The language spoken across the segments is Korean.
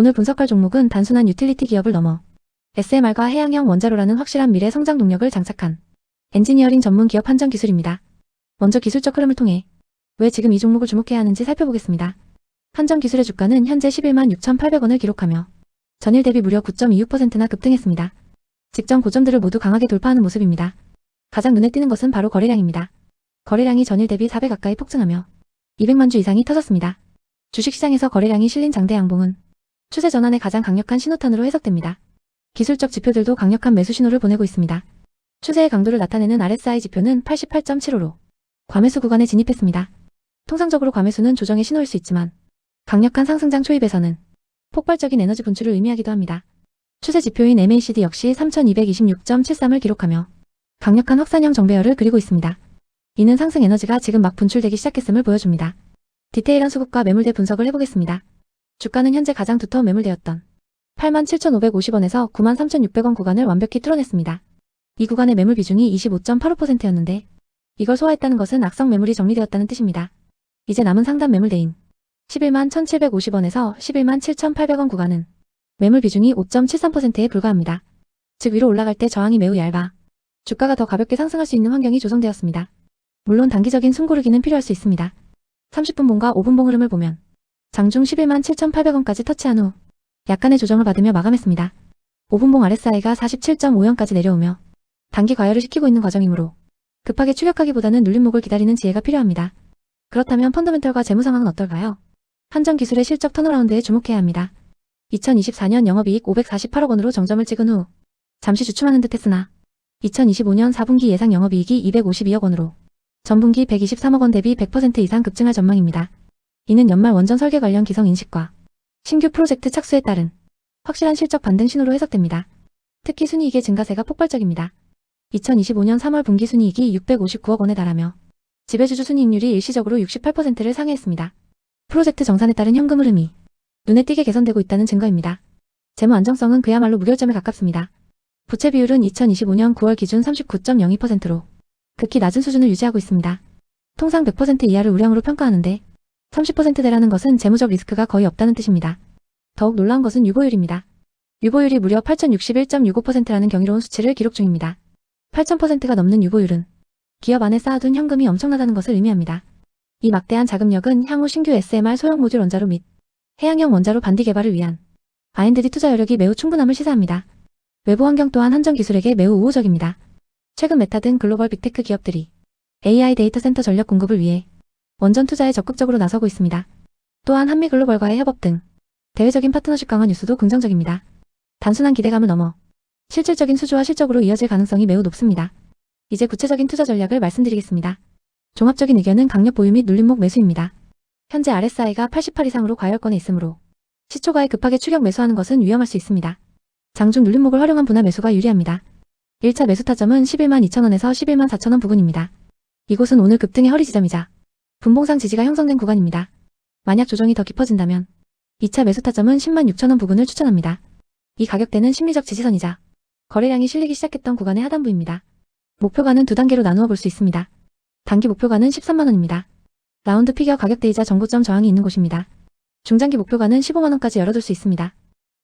오늘 분석할 종목은 단순한 유틸리티 기업을 넘어 SMR과 해양형 원자로라는 확실한 미래 성장 동력을 장착한 엔지니어링 전문 기업 한정 기술입니다. 먼저 기술적 흐름을 통해 왜 지금 이 종목을 주목해야 하는지 살펴보겠습니다. 한정 기술의 주가는 현재 11만 6,800원을 기록하며 전일 대비 무려 9.26%나 급등했습니다. 직전 고점들을 모두 강하게 돌파하는 모습입니다. 가장 눈에 띄는 것은 바로 거래량입니다. 거래량이 전일 대비 4배 가까이 폭증하며 200만 주 이상이 터졌습니다. 주식시장에서 거래량이 실린 장대 양봉은 추세 전환의 가장 강력한 신호탄으로 해석됩니다. 기술적 지표들도 강력한 매수 신호를 보내고 있습니다. 추세의 강도를 나타내는 RSI 지표는 88.75로 과매수 구간에 진입했습니다. 통상적으로 과매수는 조정의 신호일 수 있지만 강력한 상승장 초입에서는 폭발적인 에너지 분출을 의미하기도 합니다. 추세 지표인 MACD 역시 3226.73을 기록하며 강력한 확산형 정배열을 그리고 있습니다. 이는 상승 에너지가 지금 막 분출되기 시작했음을 보여줍니다. 디테일한 수급과 매물대 분석을 해보겠습니다. 주가는 현재 가장 두터운 매물대였던 87,550원에서 93,600원 구간을 완벽히 뚫어냈습니다. 이 구간의 매물 비중이 25.85%였는데 이걸 소화했다는 것은 악성 매물이 정리되었다는 뜻입니다. 이제 남은 상단 매물대인 11만 1,750원에서 11만 7,800원 구간은 매물 비중이 5.73%에 불과합니다. 즉 위로 올라갈 때 저항이 매우 얇아 주가가 더 가볍게 상승할 수 있는 환경이 조성되었습니다. 물론 단기적인 숨고르기는 필요할 수 있습니다. 30분봉과 5분봉 흐름을 보면 장중 11만 7,800원까지 터치한 후 약간의 조정을 받으며 마감했습니다. 5분봉 RSI가 47.5연까지 내려오며 단기 과열을 시키고 있는 과정이므로 급하게 추격하기보다는 눌림목을 기다리는 지혜가 필요합니다. 그렇다면 펀더멘털과 재무 상황은 어떨까요? 한정 기술의 실적 턴어라운드에 주목해야 합니다. 2024년 영업이익 548억 원으로 정점을 찍은 후 잠시 주춤하는 듯 했으나 2025년 4분기 예상 영업이익이 252억 원으로 전분기 123억 원 대비 100% 이상 급증할 전망입니다. 이는 연말 원전 설계 관련 기성 인식과 신규 프로젝트 착수에 따른 확실한 실적 반등 신호로 해석됩니다. 특히 순이익의 증가세가 폭발적입니다. 2025년 3월 분기 순이익이 659억 원에 달하며 지배주주 순이익률이 일시적으로 68%를 상회했습니다. 프로젝트 정산에 따른 현금 흐름이 눈에 띄게 개선되고 있다는 증거입니다. 재무 안정성은 그야말로 무결점에 가깝습니다. 부채 비율은 2025년 9월 기준 39.02%로 극히 낮은 수준을 유지하고 있습니다. 통상 100% 이하를 우량으로 평가하는데 30%대라는 것은 재무적 리스크가 거의 없다는 뜻입니다. 더욱 놀라운 것은 유보율입니다. 유보율이 무려 8061.65%라는 경이로운 수치를 기록 중입니다. 8000%가 넘는 유보율은 기업 안에 쌓아둔 현금이 엄청나다는 것을 의미합니다. 이 막대한 자금력은 향후 신규 SMR 소형 모듈 원자로 및 해양형 원자로 반디 개발을 위한 아인드리 투자 여력이 매우 충분함을 시사합니다. 외부 환경 또한 한정 기술에게 매우 우호적입니다. 최근 메타 등 글로벌 빅테크 기업들이 AI 데이터 센터 전력 공급을 위해 원전 투자에 적극적으로 나서고 있습니다. 또한 한미 글로벌과의 협업 등 대외적인 파트너십 강화 뉴스도 긍정적입니다. 단순한 기대감을 넘어 실질적인 수주와 실적으로 이어질 가능성이 매우 높습니다. 이제 구체적인 투자 전략을 말씀드리겠습니다. 종합적인 의견은 강력 보유 및 눌림목 매수입니다. 현재 RSI가 88 이상으로 과열권에 있으므로 시초가에 급하게 추격 매수하는 것은 위험할 수 있습니다. 장중 눌림목을 활용한 분할 매수가 유리합니다. 1차 매수 타점은 11만 2천원에서 11만 4천원 부근입니다. 이곳은 오늘 급등의 허리 지점이자 분봉상 지지가 형성된 구간입니다. 만약 조정이 더 깊어진다면 2차 매수 타점은 10만 6천원 부근을 추천합니다. 이 가격대는 심리적 지지선이자 거래량이 실리기 시작했던 구간의 하단부입니다. 목표가는 두 단계로 나누어 볼 수 있습니다. 단기 목표가는 13만원입니다. 라운드 피겨 가격대이자 정고점 저항이 있는 곳입니다. 중장기 목표가는 15만원까지 열어둘 수 있습니다.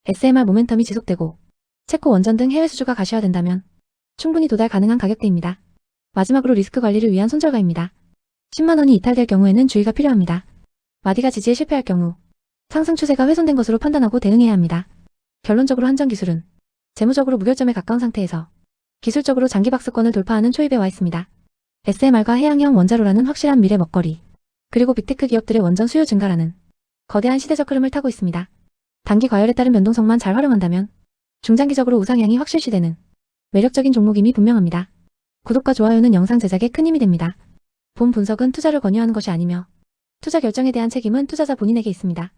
SMR 모멘텀이 지속되고 체코 원전 등 해외 수주가 가시화된다면 충분히 도달 가능한 가격대입니다. 마지막으로 리스크 관리를 위한 손절가입니다. 10만 원이 이탈될 경우에는 주의가 필요합니다. 마디가 지지에 실패할 경우 상승 추세가 훼손된 것으로 판단하고 대응해야 합니다. 결론적으로 한정 기술은 재무적으로 무결점에 가까운 상태에서 기술적으로 장기 박스권을 돌파하는 초입에 와 있습니다. SMR과 해양형 원자로라는 확실한 미래 먹거리, 그리고 빅테크 기업들의 원전 수요 증가라는 거대한 시대적 흐름을 타고 있습니다. 단기 과열에 따른 변동성만 잘 활용한다면 중장기적으로 우상향이 확실시되는 매력적인 종목임이 분명합니다. 구독과 좋아요는 영상 제작에 큰 힘이 됩니다. 본 분석은 투자를 권유하는 것이 아니며 투자 결정에 대한 책임은 투자자 본인에게 있습니다.